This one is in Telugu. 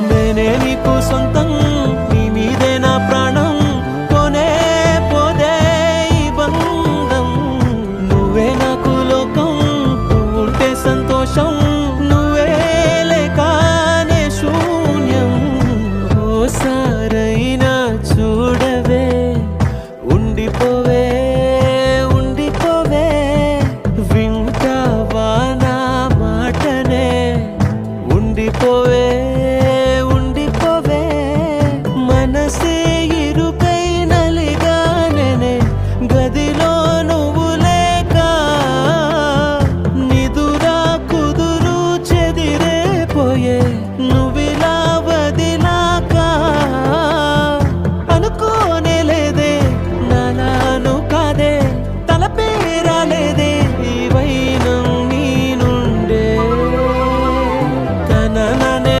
నేనే నీకు సొంతం నువ్వు లేక నిదురా కుదురు చెదిరే పోయే నువ్విలా